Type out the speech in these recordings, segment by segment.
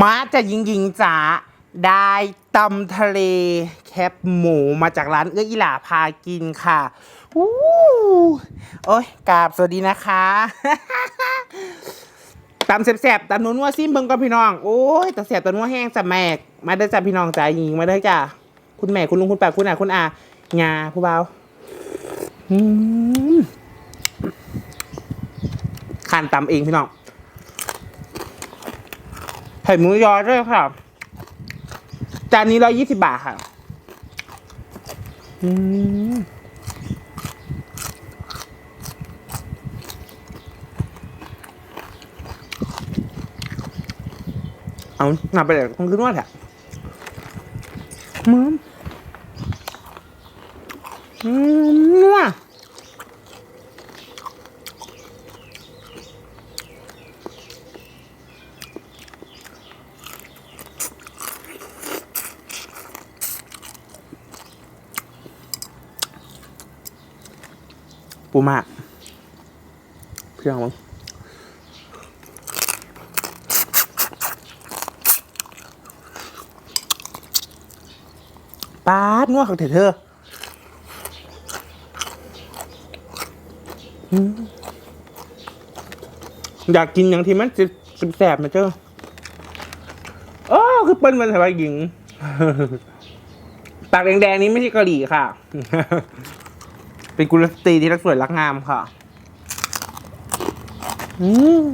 มาจะยิงยิงจ๋าได้ตำทะเล แคบหมูมาจากร้านเอื้ออีหล่าพากินค่ะอู้โอ้ยกราบสวัสดีนะคะตำแสบๆตำนัวๆซิมเบิงกับพี่น้อง โอ้ยตำแสบตำนัวแห้งจะแมก มาได้จ้าพี่น้องจ๋ายิงมาได้จ้าคุณแม่คุณลุงคุณป้าคุณอาคุณอางาผู้เบาอืมขานตำเองพี่น้อง ไข่หมูยอด้วยค่ะ จานนี้ร้อยยี่สิบบาทค่ะ อืมเอาหนับไปเลยคงขึ้นว่าแหละมึมอืม ปูมากเพียงมั้งปาดนัวขักเถอเธออยากกินอย่างที่มันสิบแสบมาเจ้าโอ้คือเปิ้ลมันสบายหญิง ปากแดงๆนี้ไม่ใช่กะหรี่ค่ะ เป็นกุลสตรีที่รักสวยรักงามค่ะอืม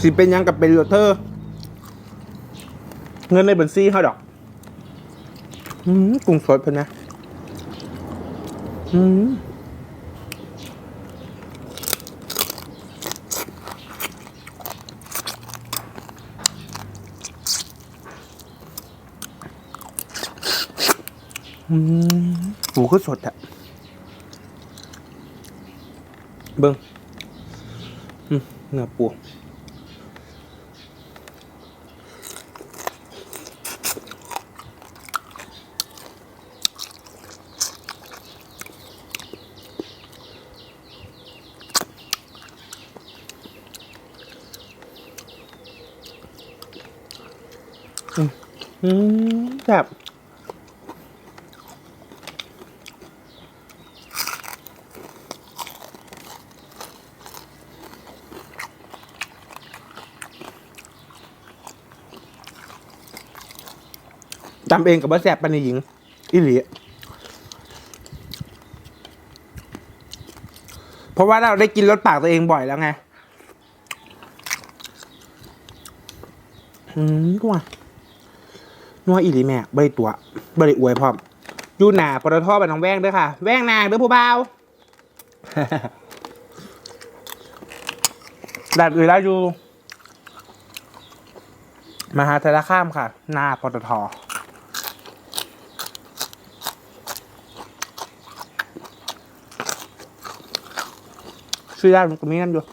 สิเป็นยังกับเป็นโรเทอร์ เงินในบัญชีเขาดอก อืมกุ้งสดเพิ่นนะ อืม อืมปูก็สดอะเบิ้งอืมเนื้อปูอืมแบบ จำเองกับว่าแสบปันในหญิงอิหลีเพราะว่าเราได้กินรสปากตัวเองบ่อยแล้วไงอืมนัวนัวอิหลีแม่บริตัวบริอวยพร้อมอยู่หนาปตทบ้านน้องแว้งด้อค่ะ แว้งนาเด้อผู้เบาวดัดอื่นแล้วอยู่มหาธารข้ามค่ะ หน้าปตท ซื้อได้มันก็มีนั่นอยู่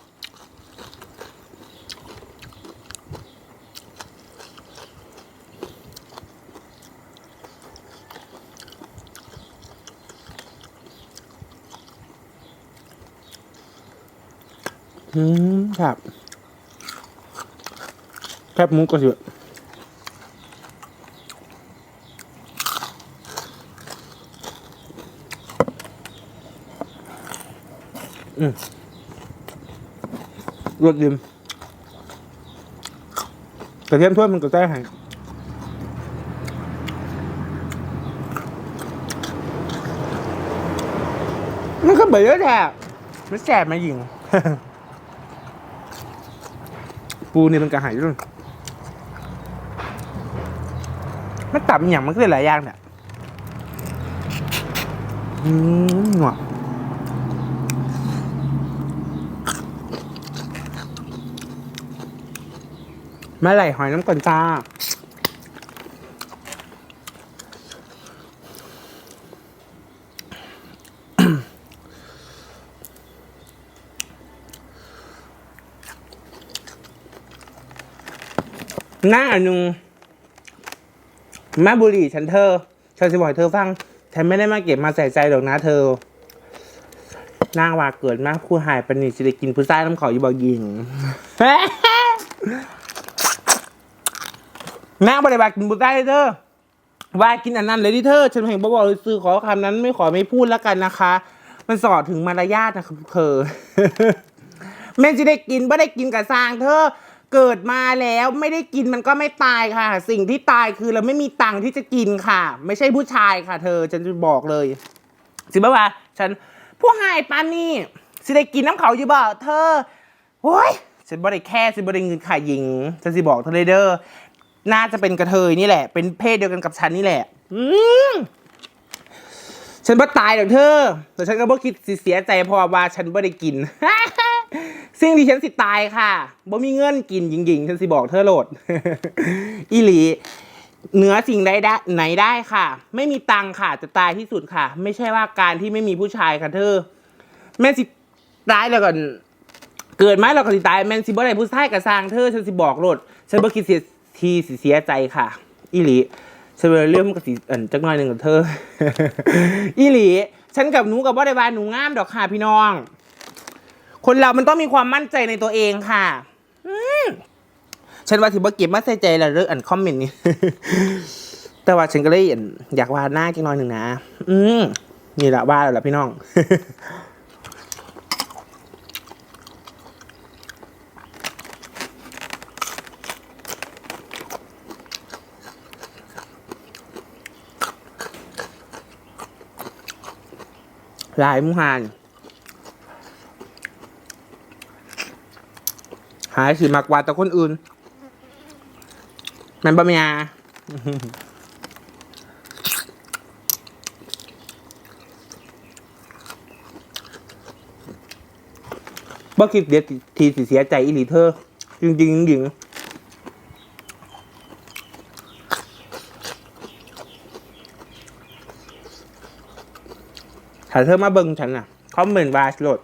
อืมครับแคบหมูก็เยอะอืม รวดริมกระเทียมถ้วยมันก็ได้ให้มันก็เบื่อแท้ไม่แสบมาหญิง ปูนี่มันกระหายด้วยมันต่ำอหย่างมันก็เลยหลายอย่างเนี่ยอืมหนว มาไหลหอยน้ำก่อนจ้า หน้าหนึ่งแม่บุหรี่ฉันเธอ ฉันจะบอกเธอฟัง ฉันไม่ได้มาเก็บมาใส่ใจหรอกนะเธอ นางว่าเกิดมาผู้หายปนิสิได้กินผู้ชายน้ำเขาอยู่บ่ยิง นางบริบากินผู้ชายเธอว่ากินอันนั้นเลยที่เธอฉันเห็นบอกเลยซื้อขอคำนั้นไม่ขอไม่พูดแล้วกันนะคะ มันสอดถึงมารยาทนะครับเธอแม่จะได้กินไม่ได้กินกับซางเธอเกิดมาแล้วไม่ได้กินมันก็ไม่ตายค่ะ สิ่งที่ตายคือเราไม่มีตังค์ที่จะกินค่ะ ไม่ใช่ผู้ชายค่ะ เธอฉันจะบอกเลยสิบ่าวาฉันผู้หายปานนี่สิได้กินน้ำเขาอยู่บ่เธอโอ้ยฉันบ่ได้แค่ฉันบ่ได้เงินขายหญิงฉันสิบอกเธอเลยเด้อ น่าจะเป็นกระเทยนี่แหละ เป็นเพศเดียวกันกับฉันนี่แหละ อืมฉันบ่ตายหรอกเธอ แต่ฉันก็บ่คิดสิเสียใจเพราะว่าฉันบ่ได้กิน สิ่งที่ฉันสิตายค่ะบ่มีเงินกินหญิงๆ ฉันสิบอกเธอโหลด อีหลีเหนือสิ่งใดได้ไหนได้ค่ะ ไม่มีตังค่ะจะตายที่สุดค่ะ ไม่ใช่ว่าการที่ไม่มีผู้ชายค่ะเธอ แม่นสิตายแล้วก่อนเกิดมาเราก็สิตายแม่นสิบ่ได้ผู้ชายกับสร้างเธอฉันสิบอกโลดฉันบ่คิดเสีย ทีสิเสียใจค่ะ อีหลีฉันเลยเรื่องมันก็สิเอันจักหน่อยหนึ่งกับเธอ อีหลี ฉันกับหนูกับบ่ได้ว่าหนูงามดอกค่ะพี่น้อง คนเรามันต้องมีความมั่นใจในตัวเองค่ะฉันว่าถือว่าเก็บมาใส่ใจแล้วเรื่องอันคอมเมนต์นี่แต่ว่าฉันก็เลยอั่นอยากวาดหน้าจังหน่อยหนึ่งนะ อืมนี่แหละวาดแล้วล่ะพี่น้อง ลายมุหานหายสิมากกว่าแต่คนอื่น มันบะเมียบ่คิดเดียวทีสิเสียใจอีหลีเธอ จริงจริงจริง ถ้าเธอมาเบิ่งฉันน่ะคอมเมนต์ว่าโหลด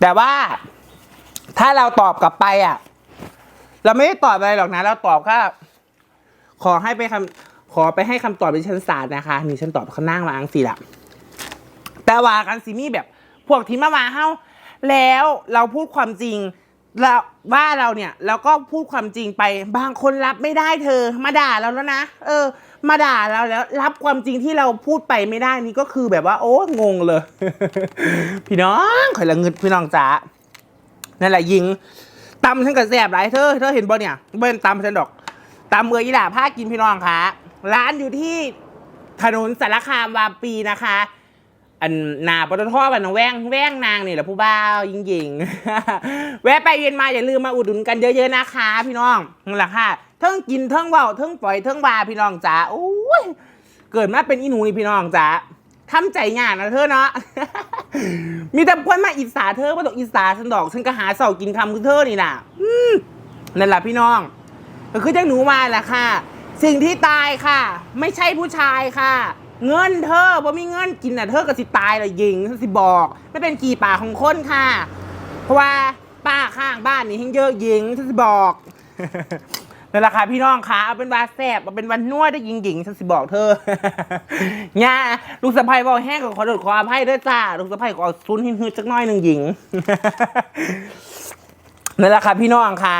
แต่ว่าถ้าเราตอบกลับไปอะ เราไม่ได้ตอบอะไรหรอกนะ เราตอบแค่ขอให้ไปคำขอไปให้คำตอบในชั้นศาลนะคะ นี่ฉันตอบเขานั่งมาอังสิละแต่ว่ากันสิมีแบบ พวกที่มามาเฮ้าแล้วเราพูดความจริง เราว่าเราเนี่ยเราก็พูดความจริงไปบางคนรับไม่ได้เธอ มาด่าเราแล้วนะเออ มาด่าเราแล้ว รับความจริงที่เราพูดไปไม่ได้นี่ก็คือแบบว่า โอ้งงเลย พี่น้องข่อยละเงินพี่น้องจ๋านั่นแหละยิงตำฉันกับแสบหลายเธอเธอเห็นบ่เนี่ยเบิ้นตำฉันดอกตำเมือยี่หล่าผ้ากินพี่น้องคะร้านอยู่ที่ถนนสารคามวาปีนะคะ อันนาปตทบันนองแว่งแว่งนางนี่แหละผู้บ่าวยิงยิงๆแวะไปเวียนมาอย่าลืมมาอุดหนุนกันเยอะๆนะคะ พี่น้องนั่นแหละค่ะเทิงกินเทิงเว้าเทิงปล่อยเทิงบาพี่น้องจ๋าโอ้ยเกิดมาเป็นอีหนูนี่พี่น้องจ๋าทำใจงานนะเธอเนาะมีแต่คนมาอิจฉาเธอมาตกอิจฉาฉันดอกฉันก็หาเสากินคำคือเธอนี่น่ะนั่นแหละพี่น้องก็คือจังหนูมาแหละค่ะ สิ่งที่ตายค่ะ ไม่ใช่ผู้ชายค่ะ เงินเธอบ่มีเงินกินน่ะเธอก็สิตายเลยยิงฉันสิบอกไม่เป็นกี่ป่าของคนค่ะ เพราะว่าป้าข้างบ้านนี่เฮงเยอะยิงฉันสิบอกนั่นแหละค่ะพี่น้องค่ะเอาเป็นวาแซบเอาเป็นวันนวดได้ยิงหญิงฉันสิบอกเธอง่าลูกสะใภ้บอกแห้งก็ขอโทษขออภัยด้วยจ้าลูกสะใภ้ก็เอซุนหินฮืดจักน้อยหนึ่งหญิงนั่นแหละค่ะพี่น้องค่ะ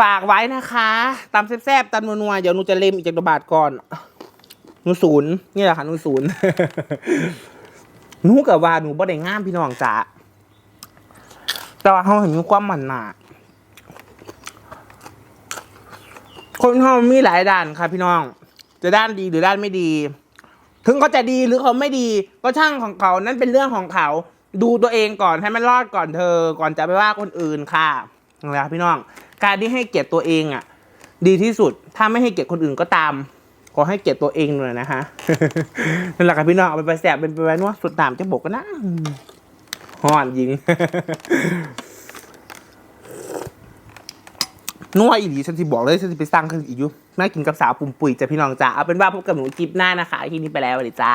ฝากไว้นะคะตำแซบๆตำนัวๆเดี๋ยวหนูจะเล็มอีกจากบาทก่อน นูศูนย์นี่แหละค่ะหนูศูนย์หนูกับว่าหนูบ่ได้งามพี่น้องจ๋าแต่ว่าเขาเห็นมีความมันหนาคนเขามีหลายด้านค่ะพี่น้อง จะด้านดีหรือด้านไม่ดี ถึงเขาจะดีหรือเขาไม่ดี ก็ช่างของเขานั่นเป็นเรื่องของเขา ดูตัวเองก่อนให้มันรอดก่อนเธอ ก่อนจะไปว่าคนอื่นค่ะนะครับพี่น้อง การที่ให้เกียรติตัวเองอะ ดีที่สุด ถ้าไม่ให้เกียรติคนอื่นก็ตาม ขอให้เกียรติตัวเองหน่อยนะคะนั่นแหละครับพี่น้องเอาไปไปแสบเป็นไปไว้นวดสุดตามจะบอกกันนะห่อนยิงนัวอีหลีฉันสิบอกเลยฉันสิไปสร้างขึ้นอีกอยู่น่ากินกับสาวปุ่มปุ๋ยจ้ะพี่น้องจ้าเอาเป็นว่าพบกับหนูคลิปหน้านะคะทีนี้ไปแล้วสวัสดีจ้า